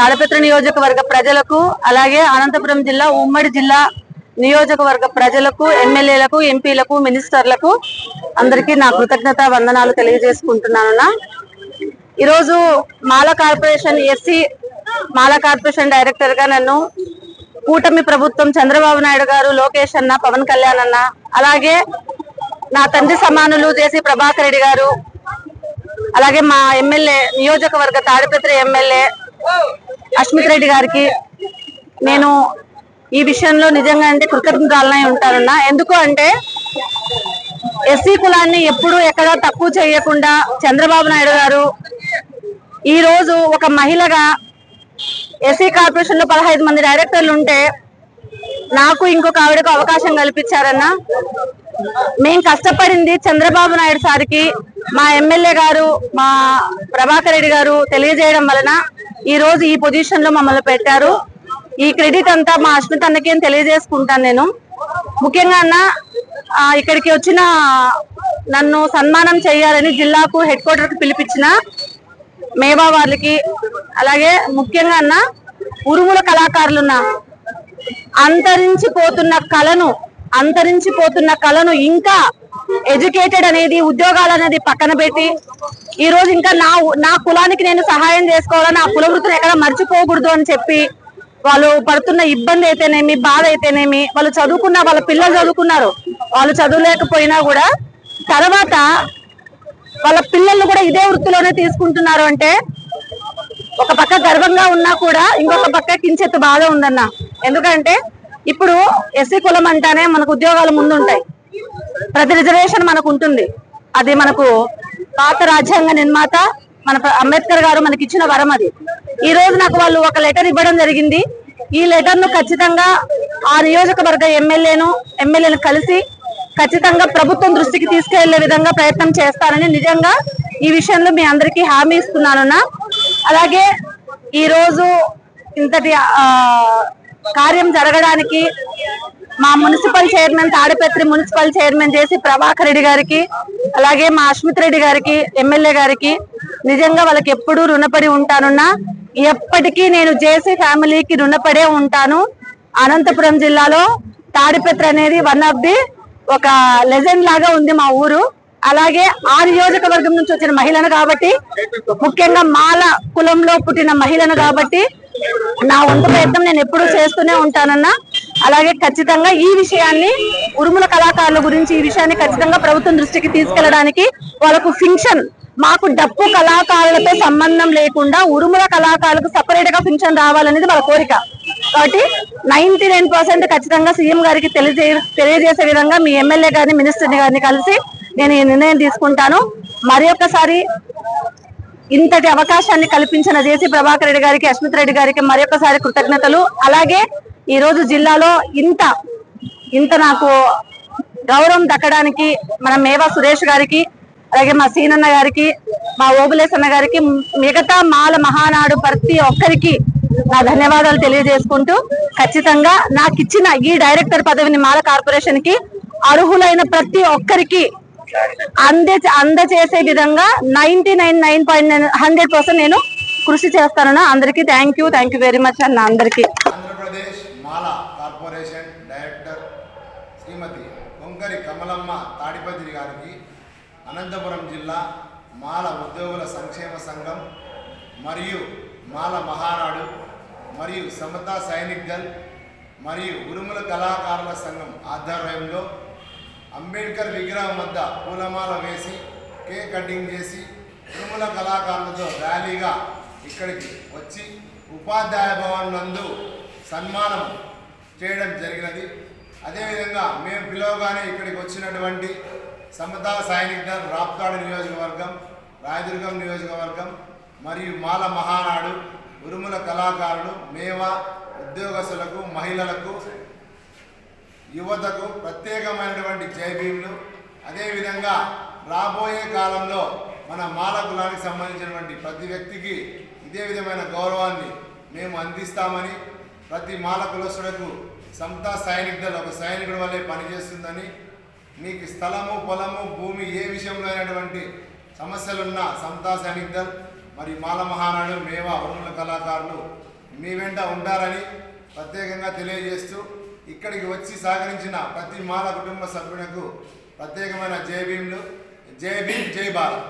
తాడపత్ర నియోజకవర్గ ప్రజలకు అలాగే అనంతపురం జిల్లా ఉమ్మడి జిల్లా నియోజకవర్గ ప్రజలకు ఎమ్మెల్యేలకు ఎంపీలకు మినిస్టర్లకు అందరికీ నా కృతజ్ఞత వందనాలు తెలియజేసుకుంటున్నాను. ఈరోజు Mala corporation SC Mala corporation డైరెక్టర్గా నన్ను కూటమి ప్రభుత్వం చంద్రబాబు నాయుడు గారు లోకేష్ అన్న పవన్ కళ్యాణ్ అన్న అలాగే నా తండ్రి సమానులు జేసీ ప్రభాకర్ రెడ్డి గారు అలాగే మా ఎమ్మెల్యే నియోజకవర్గ తాడిపత్రి ఎమ్మెల్యే అస్మిత్ రెడ్డి గారికి నేను ఈ విషయంలో నిజంగా అంటే కృతజ్ఞతలనే ఉంటానన్నా. ఎందుకు అంటే ఎస్సీ కులాన్ని ఎప్పుడు ఎక్కడ తక్కువ చేయకుండా చంద్రబాబు నాయుడు గారు ఈరోజు ఒక మహిళగా ఎస్సీ కార్పొరేషన్లో పదహైదు మంది డైరెక్టర్లు ఉంటే నాకు ఇంకొక ఆవిడకు అవకాశం కల్పించారన్న. మేం కష్టపడింది చంద్రబాబు నాయుడు సార్కి మా ఎమ్మెల్యే గారు మా ప్రభాకర్ రెడ్డి గారు తెలియజేయడం వలన ఈ రోజు ఈ పొజిషన్లో మమ్మల్ని పెట్టారు. ఈ క్రెడిట్ అంతా మా అశ్మిత్ అన్నకేం తెలియజేసుకుంటాను నేను. ముఖ్యంగా అన్న ఇక్కడికి వచ్చిన నన్ను సన్మానం చేయాలని జిల్లాకు హెడ్ క్వార్టర్కి పిలిపించిన మేవా వాళ్ళకి అలాగే ముఖ్యంగా అన్న ఉరుముల కళాకారులున్న అంతరించిపోతున్న కళను అంతరించిపోతున్న కళను ఇంకా ఎడ్యుకేటెడ్ అనేది ఉద్యోగాలు అనేది పక్కన పెట్టి ఈ రోజు ఇంకా నా నా కులానికి నేను సహాయం చేసుకోవాలని ఆ కుల వృత్తిని ఎక్కడ మర్చిపోకూడదు అని చెప్పి వాళ్ళు పడుతున్న ఇబ్బంది అయితేనేమి బాధ అయితేనేమి వాళ్ళు చదువుకున్న వాళ్ళ పిల్లలు చదువుకున్నారు. వాళ్ళు చదువులేకపోయినా కూడా తర్వాత వాళ్ళ పిల్లలు కూడా ఇదే వృత్తిలోనే తీసుకుంటున్నారు అంటే ఒక పక్క గర్వంగా ఉన్నా కూడా ఇంకొక పక్క కించెత్తు బాధ ఉందన్న. ఎందుకంటే ఇప్పుడు ఎస్సీ కులం అంటానే మనకు ఉద్యోగాలు ముందుంటాయి. ప్రతి రిజర్వేషన్ మనకు ఉంటుంది. అది మనకు పాత రాజ్యాంగ నిర్మాత మన అంబేద్కర్ గారు మనకి ఇచ్చిన వరం అది. ఈ రోజు నాకు వాళ్ళు ఒక లెటర్ ఇవ్వడం జరిగింది. ఈ లెటర్ను ఖచ్చితంగా ఆ నియోజకవర్గ ఎమ్మెల్యేను ఎమ్మెల్యేను కలిసి ఖచ్చితంగా ప్రభుత్వం దృష్టికి తీసుకెళ్ళే విధంగా ప్రయత్నం చేస్తానని నిజంగా ఈ విషయంలో మీ అందరికీ హామీ ఇస్తున్నానున్నా. అలాగే ఈ రోజు ఇంతటి కార్యం జరగడానికి మా municipal chairman Tadipatri municipal chairman చేసి ప్రభాకర్ రెడ్డి గారికి అలాగే మా అస్మిత్ రెడ్డి గారికి ఎమ్మెల్యే గారికి నిజంగా వాళ్ళకి ఎప్పుడూ రుణపడి ఉంటానున్నా ఎప్పటికీ నేను జేసీ ఫ్యామిలీకి రుణపడే ఉంటాను. అనంతపురం జిల్లాలో తాడిపత్రి అనేది వన్ ఆఫ్ ది ఒక లెజెండ్ లాగా ఉంది మా ఊరు. అలాగే ఆ నియోజకవర్గం నుంచి వచ్చిన మహిళను కాబట్టి ముఖ్యంగా మాల కులంలో పుట్టిన మహిళను కాబట్టి నా వంతు ప్రయత్నం నేను ఎప్పుడూ చేస్తూనే ఉంటానన్నా. అలాగే ఖచ్చితంగా ఈ విషయాన్ని ఉరుముల కళాకారుల గురించి ఈ విషయాన్ని ఖచ్చితంగా ప్రభుత్వం దృష్టికి తీసుకెళ్ళడానికి వాళ్ళకు ఫింక్షన్ మాకు డప్పు కళాకారులతో సంబంధం లేకుండా ఉరుముల కళాకారులకు సపరేట్గా ఫింక్షన్ రావాలనేది వాళ్ళ కోరిక. కాబట్టి నైన్టీ నైన్ పర్సెంట్ ఖచ్చితంగా సీఎం గారికి తెలియజే తెలియజేసే విధంగా మీ ఎమ్మెల్యే గారిని మినిస్టర్ గారిని కలిసి నేను ఈ నిర్ణయం తీసుకుంటాను. మరి ఒక్కసారి ఇంతటి అవకాశాన్ని కల్పించిన జేసీ ప్రభాకర్ రెడ్డి గారికి అస్మిత్ రెడ్డి గారికి మరొకసారి కృతజ్ఞతలు. అలాగే ఈ రోజు జిల్లాలో ఇంత ఇంత నాకు గౌరవం దక్కడానికి మన మేవా సురేష్ గారికి అలాగే మా సీనన్న గారికి మా ఓబులేసన్న గారికి మిగతా మాల మహానాడు ప్రతి ఒక్కరికి నా ధన్యవాదాలు తెలియజేసుకుంటూ ఖచ్చితంగా నాకు ఇచ్చిన ఈ డైరెక్టర్ పదవిని మాల కార్పొరేషన్కి అర్హులైన ప్రతి ఒక్కరికి అందే అందచేసే విధంగా ninety nine nine point nine hundred percent నేను కృషి చేస్తానన్నా అందరికీ thank you thank you very much అన్న అందరికీ ఆంధ్రప్రదేశ్ మాల కార్పొరేషన్ డైరెక్టర్ శ్రీమతి కొంకరి కమలమ్మ తాడిపత్రి గారికి అనంతపురం జిల్లా మాల ఉద్యోగుల సంక్షేమ సంఘం మరియు మాల మహానాడు మరియు సమతా సైనిక్ దళ్ మరియు ఉరుముల కళాకారుల సంఘం ఆధ్వర్యంలో అంబేద్కర్ విగ్రహం వద్ద పూలమాల వేసి కేక్ కటింగ్ చేసి ఉరుముల కళాకారులతో ర్యాలీగా ఇక్కడికి వచ్చి ఉపాధ్యాయ భవన్ నందు సన్మానం చేయడం జరిగినది. అదేవిధంగా మేము పిలవగానే ఇక్కడికి వచ్చినటువంటి సమతా సైనిక్ దళ్ రాప్తాడు నియోజకవర్గం రాయదుర్గం నియోజకవర్గం మరియు మాల మహానాడు ఉరుముల కళాకారులు మేవా ఉద్యోగస్తులకు మహిళలకు యువతకు ప్రత్యేకమైనటువంటి జైబీములు అదేవిధంగా రాబోయే కాలంలో మన మాల కులానికి సంబంధించినటువంటి ప్రతి వ్యక్తికి ఇదే విధమైన గౌరవాన్ని మేము అందిస్తామని ప్రతి మాల కులస్తులకు సమతా సైనిక్ దళ ఒక సైనికుడి వల్లే పనిచేస్తుందని మీకు స్థలము పొలము భూమి ఏ విషయంలో అయినటువంటి సమస్యలున్నా సమతా సైనిక్ మరి మాల మహానాడు మేవా వరుణుల కళాకారులు మీ వెంట ఉంటారని ప్రత్యేకంగా తెలియజేస్తూ ఇక్కడికి వచ్చి సహకరించిన ప్రతి మాల కుటుంబ సభ్యులకు ప్రత్యేకమైన జై భీములు జై భీమ్ జై భారత్.